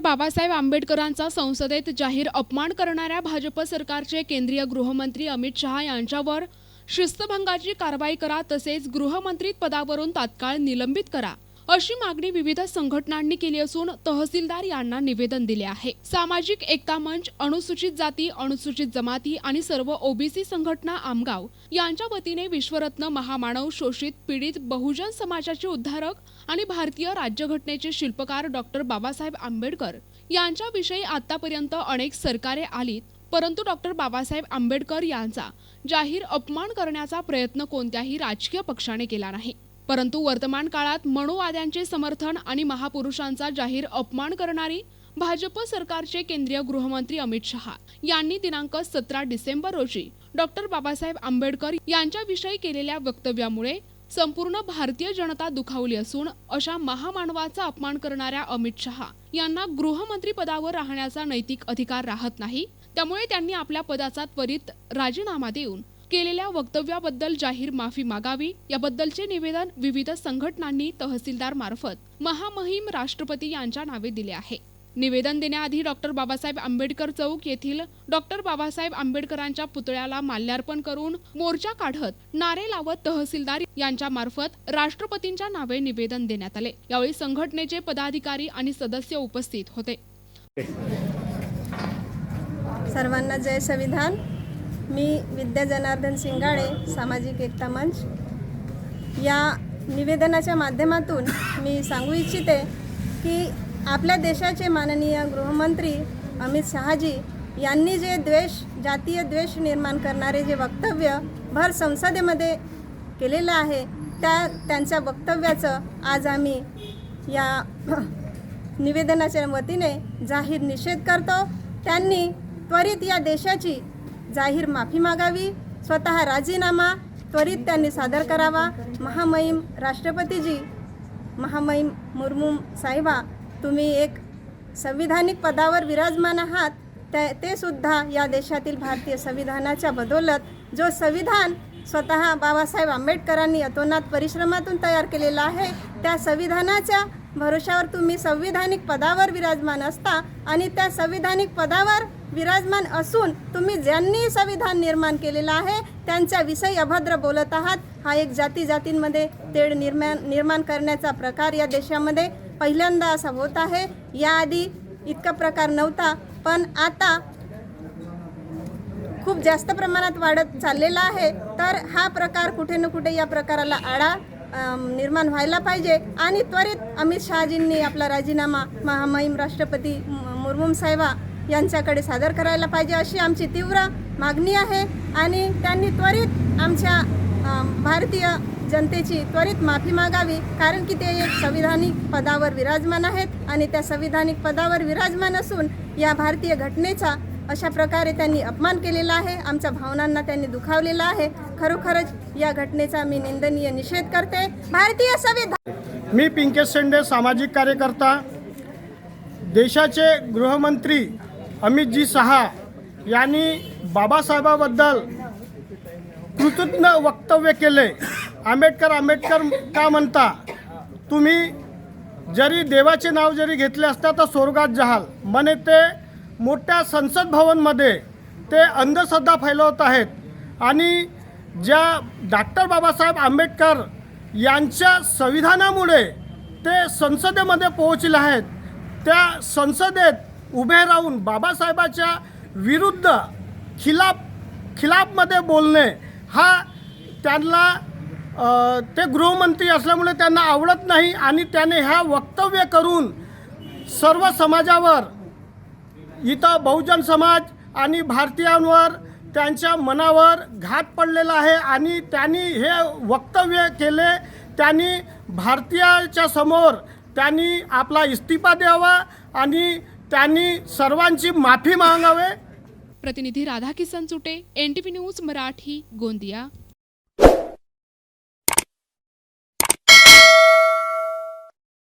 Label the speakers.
Speaker 1: बाबासाहेब आंबेडकरांचा संसदेत जाहीर अपमान करणाऱ्या भाजप सरकारचे केंद्रीय गृहमंत्री अमित शहा यांच्यावर शिस्तभंगाची कारवाई करा तसेच गृहमंत्री पदावरून तात्काळ निलंबित करा. अशी मागणी विविध संघटनांनी केली असून तहसीलदार यांना निवेदन दिले आहे. सामाजिक एकता मंच अनुसूचित जाती अनुसूचित जमाती आणि सर्व ओबीसी संघटना आमगाव यांच्या वतीने विश्वरत्न महामानव शोषित पीडित बहुजन समाजाचे उद्धारक आणि भारतीय राज्यघटनेचे शिल्पकार डॉक्टर बाबासाहेब आंबेडकर यांच्याविषयी आतापर्यंत अनेक सरकारे आलीत परंतु डॉक्टर बाबासाहेब आंबेडकर यांचा जाहीर अपमान करण्याचा प्रयत्न कोणत्याही राजकीय पक्षाने केला नाही. परंतु वर्तमान काळात मनुवाद्यांचे समर्थन आणि महापुरुषांचा जाहीर अपमान करणारी भाजप सरकारचे केंद्रीय गृहमंत्री अमित शहा यांनी दिनांक सतरा डिसेंबर रोजी डॉक्टर बाबासाहेब आंबेडकर यांच्याविषयी केलेल्या वक्तव्यामुळे संपूर्ण भारतीय जनता दुखावली असून अशा महामानवाचा अपमान करणाऱ्या अमित शहा यांना गृहमंत्री पदावर राहण्याचा नैतिक अधिकार राहत नाही त्यामुळे त्यांनी आपल्या पदाचा त्वरित राजीनामा देऊन केलेल्या वक्तव्याबद्दल जाहीर माफी मागावी याबद्दलचे निवेदन विविध संघटनांनी तहसीलदार मार्फत महामहिम राष्ट्रपती यांच्या नावे दिले आहे. निवेदन देण्याआधी डॉक्टर बाबासाहेब आंबेडकर चौक येथील डॉक्टर बाबासाहेब आंबेडकरांच्या पुतळ्याला माल्यार्पण करून मोर्चा काढत नारे लावत तहसीलदार यांच्या मार्फत राष्ट्रपतींच्या नावे निवेदन देण्यात आले. यावेळी संघटनेचे पदाधिकारी आणि सदस्य उपस्थित होते.
Speaker 2: सर्वांना जय संविधान. मी विद्या जनार्दन सिंगाळे सामाजिक एकता मंच. या निवेदनाच्या माध्यमातून मी सांगू इच्छिते की आपल्या देशाचे माननीय गृहमंत्री अमित शहाजी यांनी जे द्वेष जातीय द्वेष निर्माण करणारे जे वक्तव्य भर संसदेमध्ये केलेलं आहे त्या त्यांच्या वक्तव्याचं आज आम्ही या निवेदनाच्या वतीने जाहीर निषेध करतो. त्यांनी त्वरित या देशाची जाहीर माफी मागावी स्वतः राजीनामा त्वरित त्यांनी सादर करावा. महामहिम राष्ट्रपतीजी महामहिम मुर्मू साहेबा तुम्ही एक संविधानिक पदावर विराजमान आहात. ते ते सुद्धा या देशातील भारतीय संविधानाच्या बदौलत जो संविधान स्वतः बाबासाहेब आंबेडकरांनी अतोनात परिश्रमातून तयार केलेला आहे त्या संविधानाच्या भरोशावर तुम्ही संविधानिक पदावर विराजमान असता आणि त्या संविधानिक पदावर विराजमान असून तुम्ही ज्यांनी संविधान निर्माण केलेलं आहे त्यांच्याविषयी अभद्र बोलत आहात. हा एक जाती जातींमध्ये तेढ निर्माण निर्माण करण्याचा प्रकार या देशामध्ये पहिल्यांदा असा होत आहे. याआधी इतका प्रकार नव्हता पण आता खूप जास्त प्रमाणात वाढत चाललेला आहे. तर हा प्रकार कुठे ना कुठे या प्रकाराला आळा निर्माण व्हायला पाहिजे. आणि त्वरित अमित शहाजींनी आपला राजीनामा महामहिम राष्ट्रपती मु- मुर्मू साहेबा यांच्याकडे सादर करायला पाहिजे अशी आमची तीव्र मागणी आहे आणि त्यांनी त्वरित आमच्या भारतीय जनतेची त्वरित माफी मागावी कारण की ते एक संविधानिक पदावर विराजमान आहेत आणि त्या संविधानिक पदावर विराजमान असून या भारतीय घटनेचा अशा प्रकारे त्यांनी अपमान केलेला आहे आमच्या भावनांना त्यांनी दुखावलेला आहे. खरोखरच या घटनेचा मी निंदनीय निषेध करते. भारतीय संविधान
Speaker 3: मी पिंकेश शेंडे सामाजिक कार्यकर्ता देशाचे गृहमंत्री अमितजी शहा यांनी बाबासाहेबाबद्दल कृतज्ञ वक्तव्य केले. आंबेडकर आंबेडकर का म्हणता तुम्ही जरी देवाचे नाव जरी घेतले असता तर स्वर्गात जाल म्हणे ते मोठ्या संसद भवनमध्ये ते अंधश्रद्धा फैलवत आहेत. आणि ज्या डॉक्टर बाबासाहेब आंबेडकर यांच्या संविधानामुळे ते संसदेमध्ये पोहोचले आहेत त्या संसदेत उभे राहून बाबासाहेबाच्या विरुद्ध खिलाफ खिलाफमध्ये बोलणे हा त्यांना ते गृहमंत्री असल्यामुळे त्यांना आवडत नाही आणि त्याने ह्या वक्तव्य करून सर्व समाजावर इथं बहुजन समाज आणि भारतीयांवर त्यांच्या मनावर घात पडलेला आहे आणि त्यांनी हे वक्तव्य केले त्यांनी भारतीयाच्या समोर त्यांनी आपला इस्तिफा द्यावा आणि त्यांनी सर्वांची माफी मागावे.
Speaker 1: प्रतिनिधी राधाकिसन चुटे एनटीव्ही न्यूज मराठी गोंदिया.